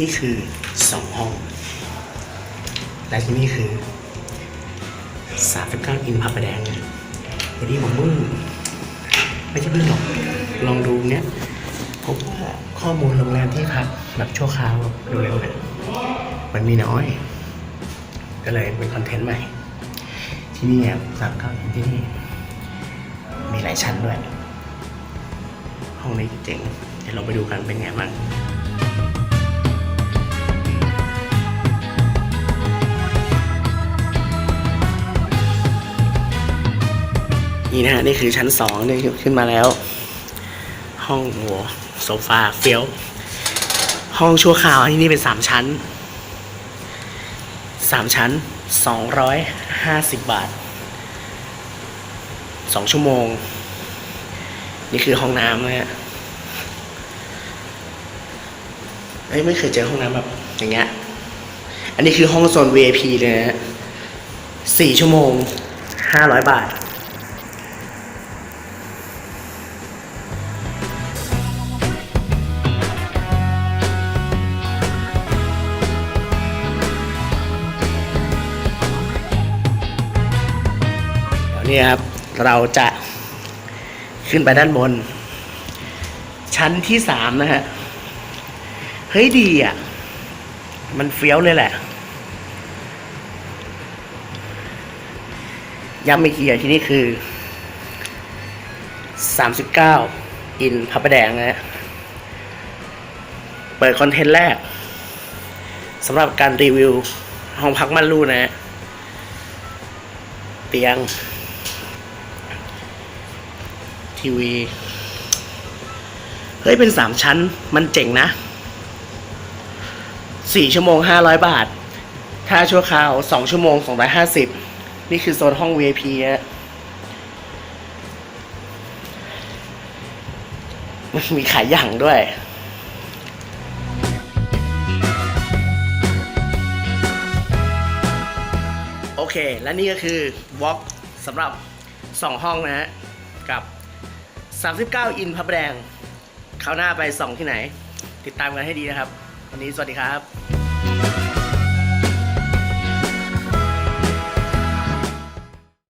นี่คือสองห้อง และที่นี่คือสามสิบเก้าอินพับประแดงวันนี้ผมมึงไม่ใช่เพิ่งหรอกลองดูเนี้ยพบว่าข้อมูลโรงแรมที่พักแบบชั่วคราวเร็วๆเนี่ยมันมีน้อย ก็เลยเป็นคอนเทนต์ใหม่ ที่นี่เนี่ยสามเก้าอินที่นี่ มีหลายชั้นด้วย ห้องนี้เจ๋งเดี๋ยวเราไปดูกันเป็นไงบ้าง นี่นะฮะนี่คือชั้นสองนี่ขึ้นมาแล้ว ห้องโหโซฟาเฟี้ยว ห้องชั่วคราวที่นี่เป็นสามชั้นสามชั้นสองร้อยห้าสิบบาทสองชั่วโมง นี่คือห้องน้ำนะฮะเอ้ยไม่เคยเจอห้องน้ำแบบอย่างเงี้ย อันนี้คือห้องโซน VIP เลยนะฮะสี่ชั่วโมงห้าร้อยบาท นี้ครับเราจะขึ้นไปด้านบน ชั้นที่สามนะฮะ เฮ้ยดีอะ มันเฟี้ยวเลยแหละย้ำอีกทีอะที่นี่คือ 39 อินพระประแดงนะฮะ เปิดคอนเทนต์แรกสำหรับการรีวิว ห้องพักม่านรูนะฮะ เตียง ทีวี เฮ้ย เป็นสามชั้น มันเจ๋งนะสี่ชั่วโมงห้าร้อยบาท ถ้าชั่วคราวสองชั่วโมงสองร้อยห้าสิบนี่คือโซนห้อง VIP ฮะมันมีขายอย่างด้วย โอเค และนี่ก็คือวอล์กสำหรับ 2 ห้องนะฮะ กับ 39 อินพับแดงคราวหน้าไปส่องที่ไหน ติดตามกันให้ดีนะครับ วันนี้สวัสดีครับ